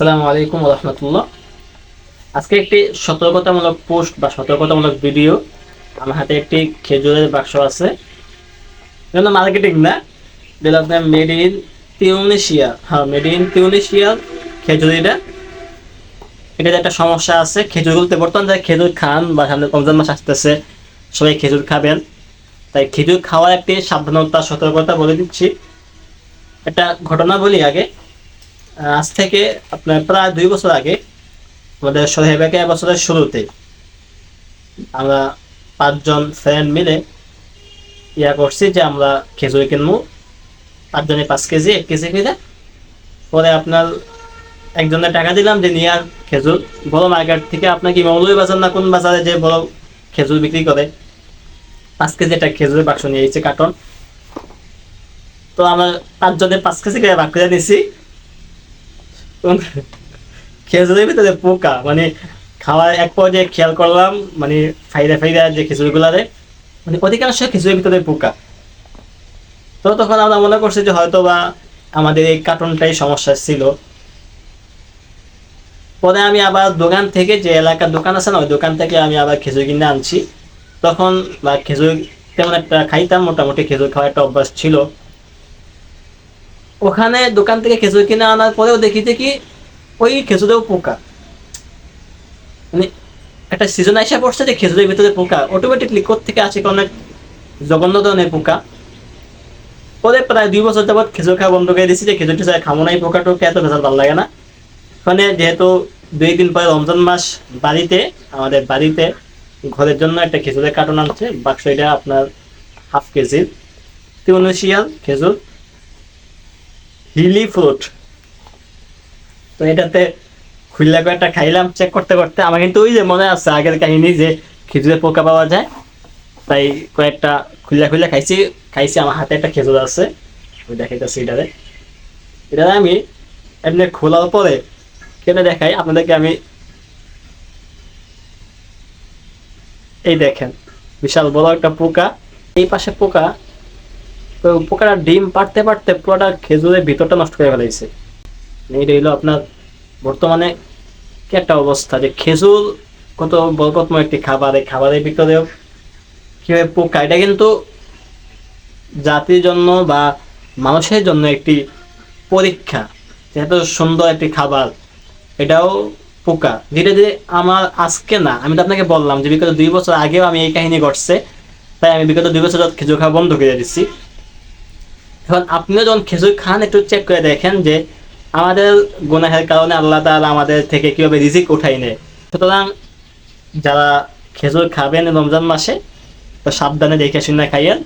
আসসালামু আলাইকুম রহমতুল্লাহ আজকে একটি সতর্কতামূলক পোস্ট বা সতর্কতামূলক ভিডিও। আমার হাতে একটি খেজুরের বাক্স আছে। এটা মার্কেটিং না? আপনার মেড ইন তিউনিশিয়া। হ্যাঁ মেড ইন তিউনিশিয়া খেজুর এটা এটাতে একটা সমস্যা আছে। খেজুরগুলোতে বর্তমান যারা খেজুর খান বা সামনে রমজান মাস আসতেছে, সবাই খেজুর খাবেন। তাই খেজুর খাওয়ার একটি সাবধানতা, সতর্কতা বলে দিচ্ছি। একটা ঘটনা বলি আগে। আজ থেকে আপনার প্রায় দুই বছর আগে আমাদের সোহেবাকে বছরের শুরুতে আমরা পাঁচজন ফ্রেন্ড মিলে ইয়া করছি যে আমরা খেজুর কিনবো। পাঁচজনে পাঁচ কেজি, এক কেজি কিনে। পরে আপনার একজনের টাকা দিলাম যে নিয়ে আর খেজুর। বড় মার্কেট থেকে আপনার কি মৌলভী বাজার না কোন বাজারে যে বড় খেজুর বিক্রি করে? পাঁচ কেজি একটা খেজুরের বাক্স নিয়ে এসেছে কার্টন। তো আমার পাঁচজনের পাঁচ কেজি করে করে নিছি। খেজুরের ভিতরে পোকা। মানে খাওয়ার এক পর্যায়ে খেয়াল করলাম মানে ফাইদা ফাইদা যে খিচুড়িগুলারে মানে অধিকাংশ খিচুড়ির ভিতরে পোকা। তো তখন আমরা মনে করছি যে হয়তো বা আমাদের এই কার্টুনটাই সমস্যা ছিল। পরে আমি আবার দোকান থেকে যে এলাকার দোকান আছে না, ওই দোকান থেকে আমি আবার খেজুর কিনে আনছি। তখন বা খেজুর তেমন একটা খাইতাম, মোটামুটি খেজুর খাওয়ার একটা অভ্যাস ছিল। ওখানে দোকান থেকে খেজুর কিনে আনার পরেও দেখি যে কি, ওই খেজুরেও পোকা। মানে একটা সিজন আসা পড়ছে যে খেজুরের ভিতরে পোকা। অটোমেটিকলি থেকে আছে অনেক জঘন্য ধরনের পোকা। পরে প্রায় দুই বছর যাবত খেজুর খাওয়া বন্ধ করে দিয়েছি যে খেজুরটি ছাড়া খামো না, এই পোকা টোকা এত ভেজাল ভালো লাগে না। ওখানে যেহেতু দুই দিন পরে রমজান মাস বাড়িতে, আমাদের বাড়িতে ঘরের জন্য একটা খেজুরের কার্টন আনছে বাক্স এটা আপনার হাফ কেজির। তিউনেশিয়াল খেজুর। হিলি ফ্রুট তো এটাতে খুললা কয়েকটা খাইলাম চেক করতে করতে। আমার কিন্তু ওই যে মনে আছে আগের কাহিনী যে খেজুরে পোকা পাওয়া যায়, তাই কয়েকটা খুললা খুললা খাইছি খাইছি, আমার হাতে একটা খেজুর আছে ওই দেখাইতেছি এটারে। এটারে আমি এমনি খোলার পরে কেটে দেখাই, আপনাদেরকে আমি এই দেখেন, বিশাল বড় একটা পোকা। এই পাশে পোকা তো পোকাটা ডিম পারতে পারতে পুরোটা খেজুরের ভিতরটা নষ্ট করে ফেলাইছে। এইটা হইল আপনার বর্তমানে কি একটা অবস্থা যে খেজুর কত বরকতময় একটি খাবার, এই খাবারের ভিতরেও কীভাবে পোকা, এটা কিন্তু জাতির জন্য বা মানুষের জন্য একটি পরীক্ষা যেহেতু সুন্দর একটি খাবার, এটাও পোকা। ধীরে ধীরে আমার আজকে না, আমি তো আপনাকে বললাম যে বিগত দুই বছর আগেও আমি এই কাহিনী ঘটছে, তাই আমি বিগত দুই বছর খেজুর খাওয়া বন্ধ করে দিচ্ছি এখন আপনিও যখন খেজুর খান, একটু চেক করে দেখেন যে আমাদের গুনাহের কারণে আল্লাহ তালা আমাদের থেকে কীভাবে রিজিক উঠাই নেয়। সুতরাং যারা খেজুর খাবেন রমজান মাসে, তো সাবধানে দেখে শুনে খাইয়েন।